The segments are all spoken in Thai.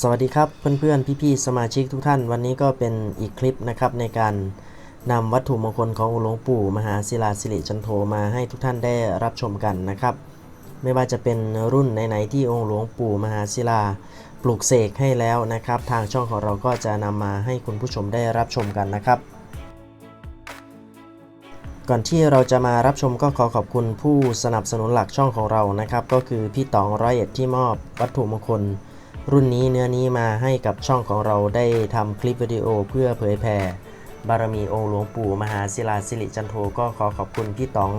สวัสดีครับเพื่อนๆ พี่ๆ สมาชิกทุกท่าน วันนี้ก็เป็นอีกคลิปนะครับในการนำวัตถุมงคลขององคหลวงปู่ มหาศิลาสิริจันโทมาให้ทุกท่านได้รับชมกันนะครับ ไม่ว่าจะเป็นรุ่นไหนๆที่องค์หลวงปู่มหาศิลาปลูกเสกให้แล้วนะครับ ทางช่องของเราก็จะนำมาให้คุณผู้ชมได้รับชมกันนะครับ ก่อนที่เราจะมารับชมก็ขอขอบคุณผู้สนับสนุนหลักช่องของเรานะครับ ก็คือพี่ต๋องร้อยเอ็ดที่มอบวัตถุมงคล รุ่นนี้เนื้อนี้มาให้กับช่องของเราได้ทำคลิปวิดีโอเพื่อเผยแผ่บารมีองค์หลวงปู่มหาศิลาสิริจันโทก็ขอขอบคุณพี่ต๋อง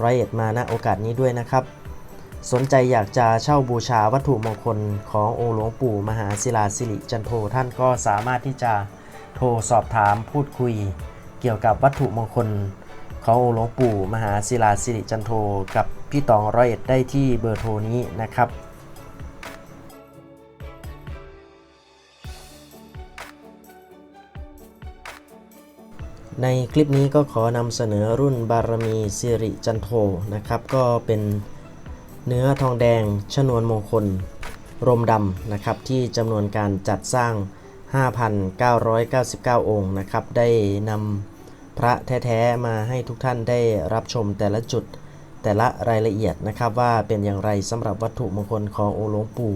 ร้อยเอ็ดมาณโอกาสนี้ด้วยนะครับ สนใจอยากจะเช่าบูชาวัตถุมงคลขององค์หลวงปู่มหาศิลาสิริจันโทท่านก็สามารถที่จะโทรสอบถามพูดคุย เกี่ยวกับวัตถุมงคล ขององค์หลวงปู่มหาศิลาสิริจันโทกับพี่ตองร้อยเอ็ดได้ที่เบอร์โทรนี้นะครับ ในคลิปนี้ก็ขอนำเสนอรุ่นบารมีสิริจันโทนะครับ ก็เป็นเนื้อทองแดงชนวนมงคล รมดำนะครับ ที่จำนวนการจัดสร้าง 5,999 องค์นะครับ ได้นำพระแท้ ๆ มาให้ทุกท่านได้รับชมแต่ละจุดแต่ละรายละเอียดนะครับว่าเป็นอย่างไรสำหรับวัตถุมงคลขององค์หลวงปู่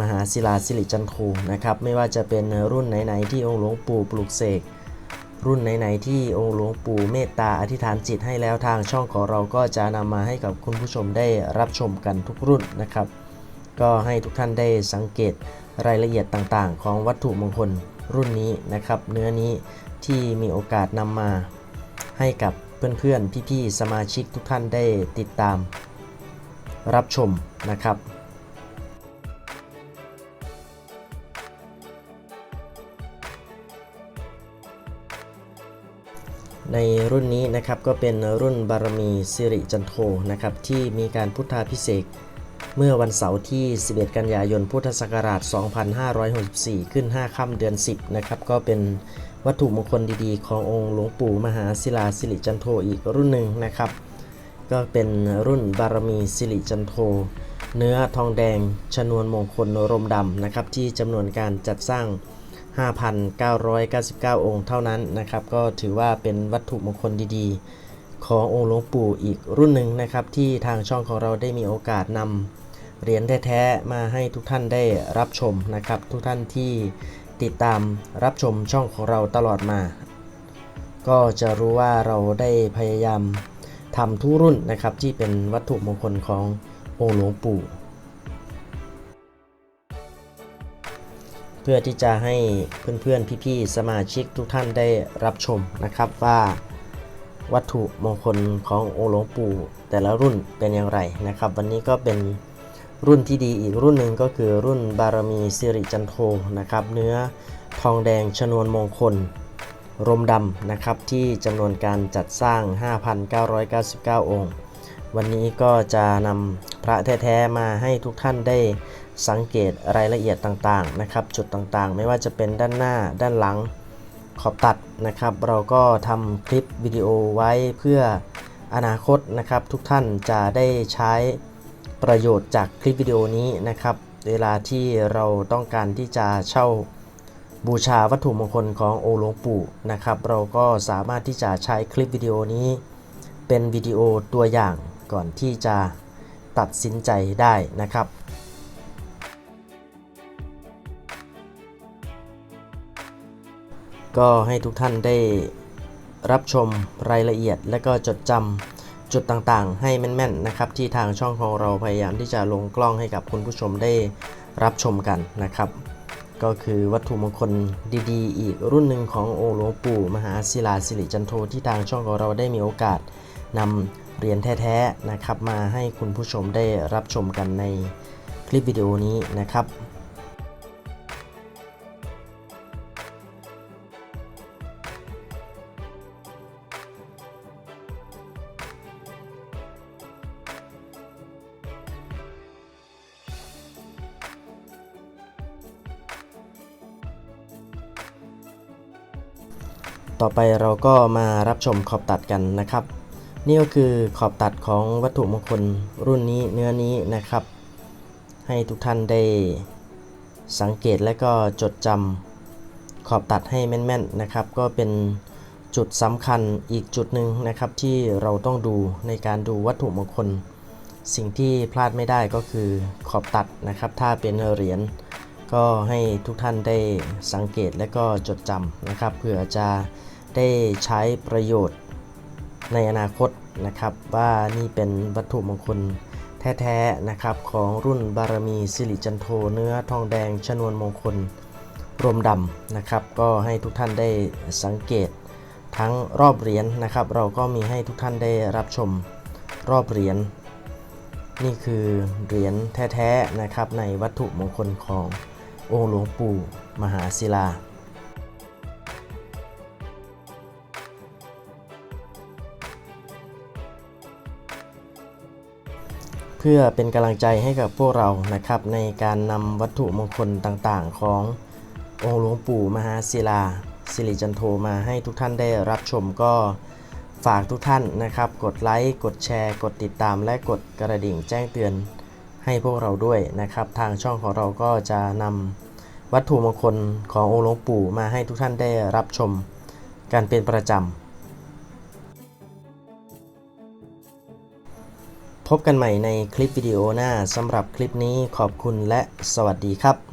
มหาศิลาสิริจันโทนะครับ ไม่ว่าจะเป็นรุ่นไหน ๆ ที่องค์หลวงปู่ปลูกเสก รุ่นไหนๆที่องค์หลวงปู่เมตตาอธิษฐานจิตให้แล้วทางช่องของเราก็จะนำมาให้กับคุณผู้ชมได้รับชมกันทุกรุ่นนะครับ ก็ให้ทุกท่านได้สังเกตรายละเอียดต่างๆ ของวัตถุมงคลรุ่นนี้นะครับ เนื้อนี้ที่มีโอกาสนำมาให้กับเพื่อนๆ พี่ๆ สมาชิกทุกท่านได้ติดตามรับชมนะครับ ในรุ่นนี้นะครับก็เป็นรุ่นบารมีสิริจันโทนะครับที่มีการพุทธาพิเศษเมื่อวันเสาร์ที่ 11 กันยายน พุทธศักราช 2564 ขึ้น 5 ค่ำเดือน 10 นะครับก็เป็นวัตถุมงคลดีๆ ขององค์หลวงปู่มหาศิลาสิริจันโทอีกรุ่นหนึ่งนะครับ ก็เป็นรุ่นบารมีสิริจันโท เนื้อทองแดงชนวนมงคลรมดำนะครับที่จำนวนการจัดสร้าง 5,999 องค์เท่านั้นนะครับ ก็ถือว่าเป็นวัตถุมงคลดีๆ ขององค์หลวงปู่อีกรุ่นหนึ่งนะครับ ที่ทางช่องของเราได้มีโอกาสนำเหรียญแท้ๆมาให้ทุกท่านได้รับชมนะครับ ทุกท่านที่ติดตามรับชมช่องของเราตลอดมา ก็จะรู้ว่าเราได้พยายามทำทุกรุ่นนะครับที่เป็นวัตถุมงคลขององค์หลวงปู่ พื่อที่จะให้เพื่อนๆพี่ๆสมาชิกทุกท่านได้รับชมนะครับว่าวัตถุมงคลขององค์หลวงปู่แต่ละรุ่นเป็นอย่างไรนะครับ วันนี้ก็เป็นรุ่นที่ดีอีกรุ่นหนึ่งก็คือรุ่นบารมีสิริจันโทนะครับ เนื้อทองแดงชนวนมงคล รมดำนะครับที่จำนวนการจัดสร้าง 5,999 องค์ วันนี้ก็จะนำพระแท้ ๆ มาให้ทุกท่านได้ สังเกตรายละเอียดต่างๆนะครับ จุดต่างๆ ไม่ว่าจะเป็นด้านหน้าด้านหลังขอบตัดนะครับ เราก็ทำคลิปวิดีโอไว้เพื่ออนาคตนะครับ ทุกท่านจะได้ใช้ประโยชน์จากคลิปวิดีโอนี้นะครับ เวลาที่เราต้องการที่จะเช่าบูชาวัตถุมงคลของโอหลวงปู่นะครับ เราก็สามารถที่จะใช้คลิปวิดีโอนี้ เป็นวิดีโอตัวอย่างก่อนที่จะตัดสินใจได้นะครับ ก็ให้ทุกท่านได้รับชมรายละเอียด และก็จดจำจุดต่างๆ ให้แม่นๆนะครับ ที่ทางช่องของเราพยายามที่จะลงกล้องให้กับคุณผู้ชมได้รับชมกันนะครับ ก็คือวัตถุมงคลดีๆ อีกรุ่นหนึ่งขององค์หลวงปู่มหาศิลาสิริจันโทที่ทางช่องของเราได้มีโอกาสนำเหรียญแท้ๆนะครับ มาให้คุณผู้ชมได้รับชมกันในคลิปวิดีโอนี้นะครับ ต่อไปเราก็มารับชมขอบตัดกันนะครับ นี่ก็คือขอบตัดของวัตถุมงคลรุ่นนี้เนื้อนี้นะครับ ให้ทุกท่านได้สังเกตและก็จดจำขอบตัดให้แม่นๆนะครับ ก็เป็นจุดสำคัญอีกจุดหนึ่งนะครับที่เราต้องดูในการดูวัตถุมงคล สิ่งที่พลาดไม่ได้ก็คือขอบตัดนะครับ ถ้าเป็นเหรียญ ก็ให้ทุกท่านได้สังเกตและก็จดจำนะครับเผื่อจะได้ใช้ประโยชน์ในอนาคตนะครับ ว่านี่เป็นวัตถุมงคลแท้ๆนะครับของรุ่นบารมีสิริจันโทเนื้อทองแดงชนวนมงคลรวมดำนะครับ ก็ให้ทุกท่านได้สังเกตทั้งรอบเหรียญนะครับ เราก็มีให้ทุกท่านได้รับชมรอบเหรียญนี่คือเหรียญแท้ๆนะครับในวัตถุมงคลของ องค์หลวงปู่มหาศิลา เพื่อเป็นกำลังใจให้กับพวกเรานะครับในการนำวัตถุมงคลต่างๆ ขององค์หลวงปู่มหาศิลาสิริจันโทมาให้ทุกท่านได้รับชมก็ฝากทุกท่านนะครับ กดไลค์ กดแชร์ กดติดตามและกดกระดิ่งแจ้งเตือน ให้พวกเราด้วยนะครับ ทางช่องของเราก็จะนำวัตถุมงคลขององค์หลวงปู่มาให้ทุกท่านได้รับชมกันเป็นประจำ พบกันใหม่ในคลิปวิดีโอหน้าสำหรับคลิปนี้ขอบคุณและสวัสดีครับ